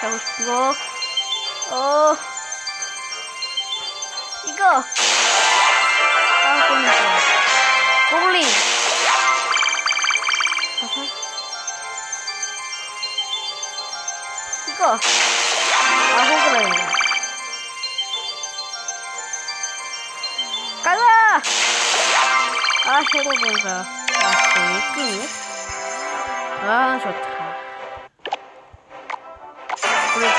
하고 싶은 거. 어. 이거. 아, 골린 좋아. 골린. 아하. 이거. 아, 호그라인다. 가자! 아, 해로보다. 아, 거의 끝이네? 아, 좋다. 그래도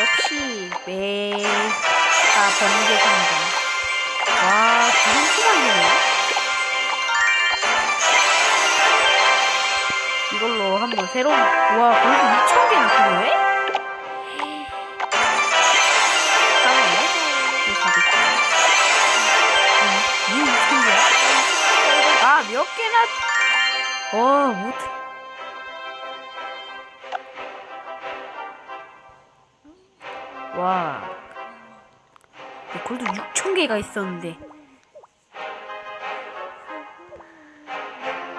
역시 매가 번개 상자. 와, 그런 수만이네. 이걸로 한번 새로운 와, 벌써 2,000개나 필요해? 다음에 이 가볼게. 이 2,000개야? 아, 몇 개나? 와, 못 개가 있었는데.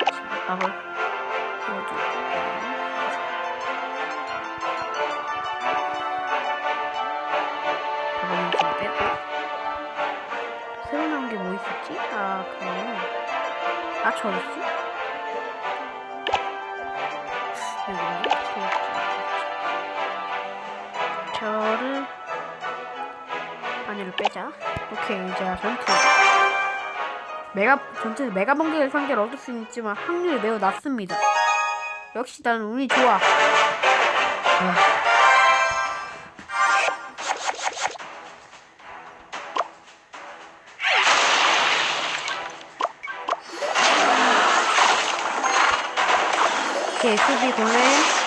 자, 밥을 넣어줄게요. 밥은 좀 빼고. 새로 나온 게 뭐 있었지? 아, 그거는. 아, 저 있지? 여기 저를 안으로 빼자. 오케이, 이제 전투. 메가 전투에서 메가 번개를 상대로 얻을 수는 있지만 확률이 매우 낮습니다. 역시 나는 운이 좋아. 아. 오케이, 수비 골렘.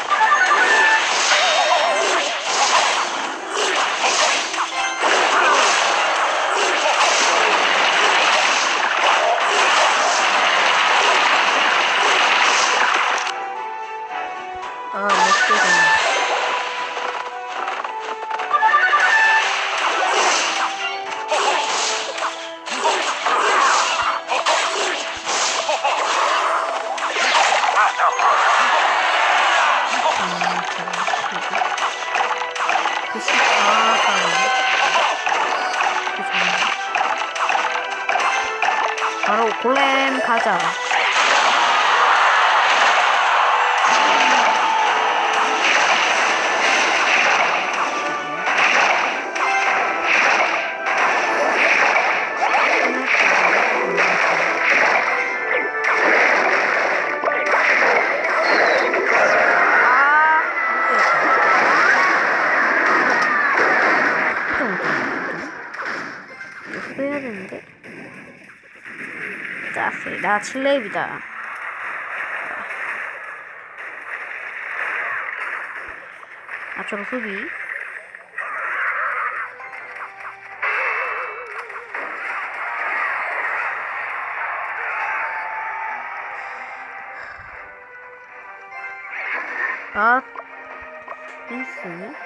빼야 되는데. 자, 나 7렙이다. 아처로 수비. 아, 펜스.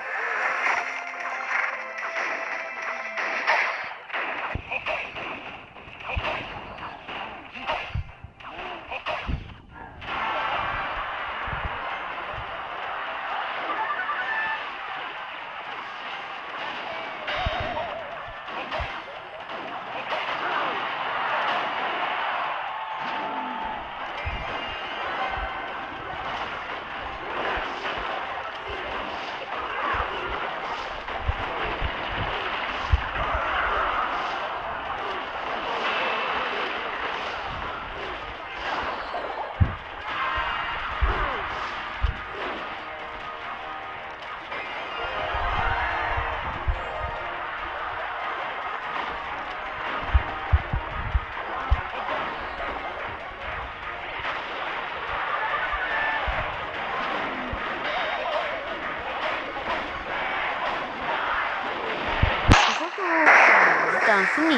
승리.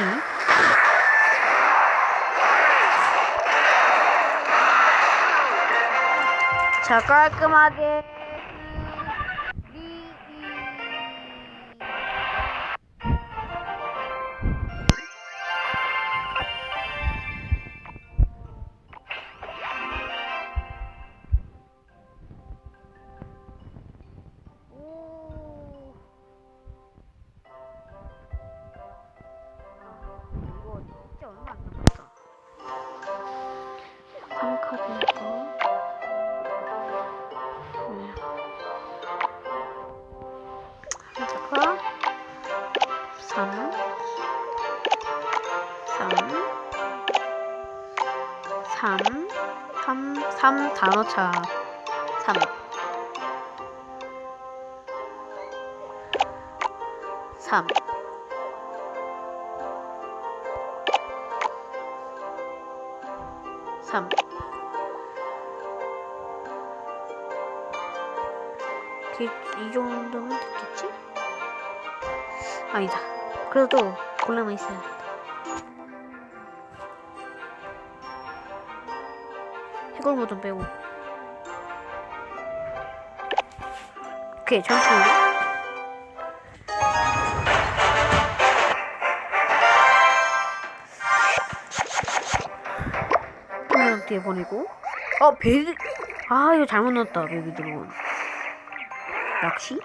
자 깔끔하게. 3 3 3 3 단어차. 3 3 3이 정도면 됐겠지? 아니다. 그래도 골라만 있어야 해골 모좀 빼고. 오케이, 전투. 한명 뒤에 보내고. 어, 베드. 아, 이거 잘못 넣었다, 베비 드론. 낚시?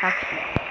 낚시.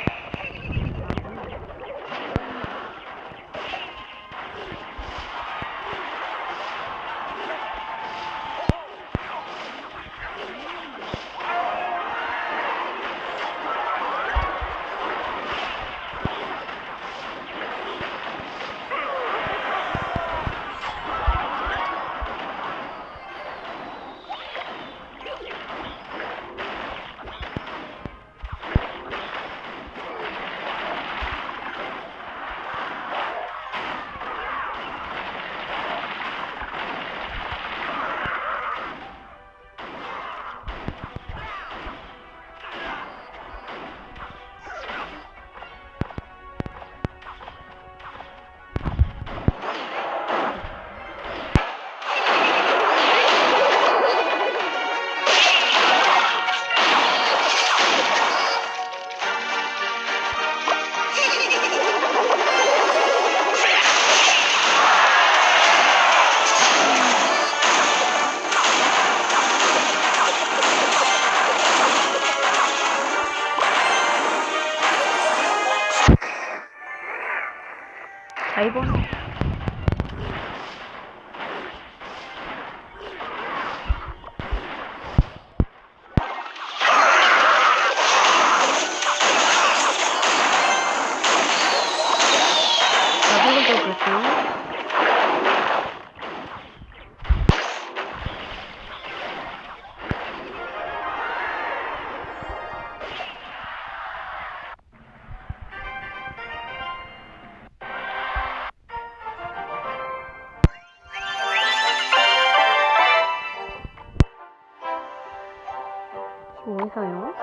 어디서요?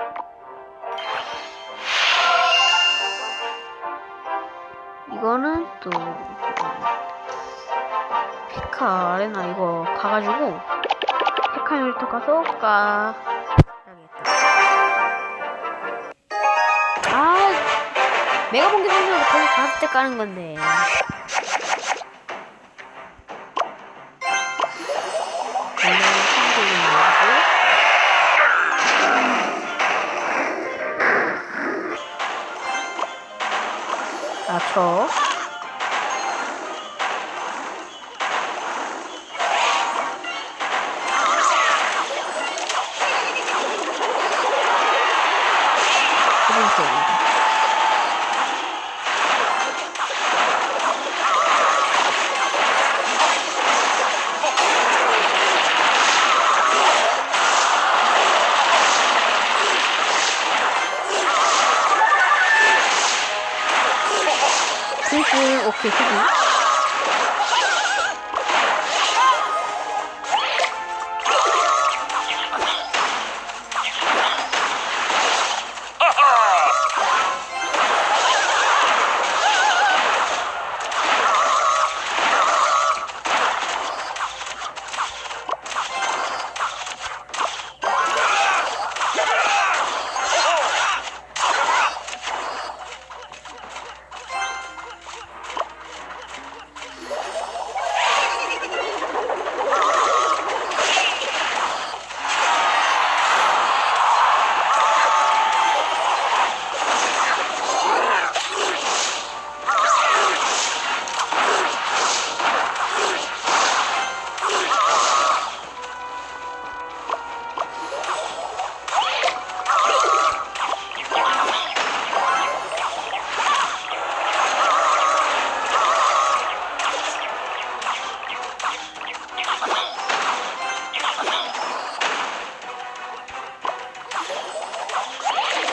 이거는 또 페카 아레나 이거 가가지고 페카 열터 가서 까. 아 메가본기 선수가 거기 갔을 때 까는 건데. 낮 嗯，OK，谢谢。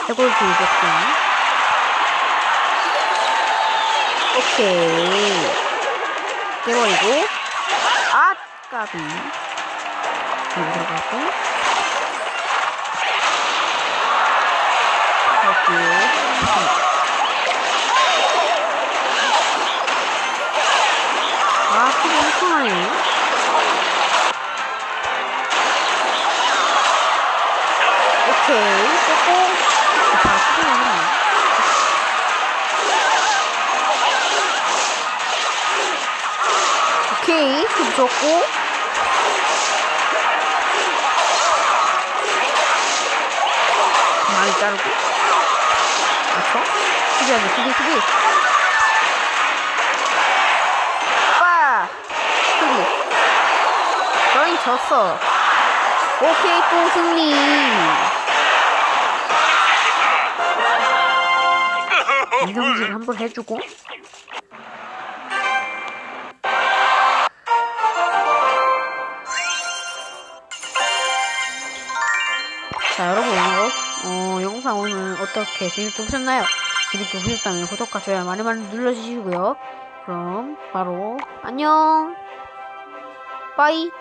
저걸 돌겠지. 오케이. 깨버리고. 아, 까비. 들어가고. 여기. 아, 그거 엄청나네. 좋고. 많이 자르고. 맞춰? 수비하기, 수비, 수비. 오빠! 수비. 너희 졌어. 오케이, 또 승리. 인성질 한번 해주고. 어떻게 재밌게 보셨나요? 재밌게 보셨다면 구독과 좋아요 많이 많이 눌러주시고요. 그럼, 바로, 안녕! 빠이!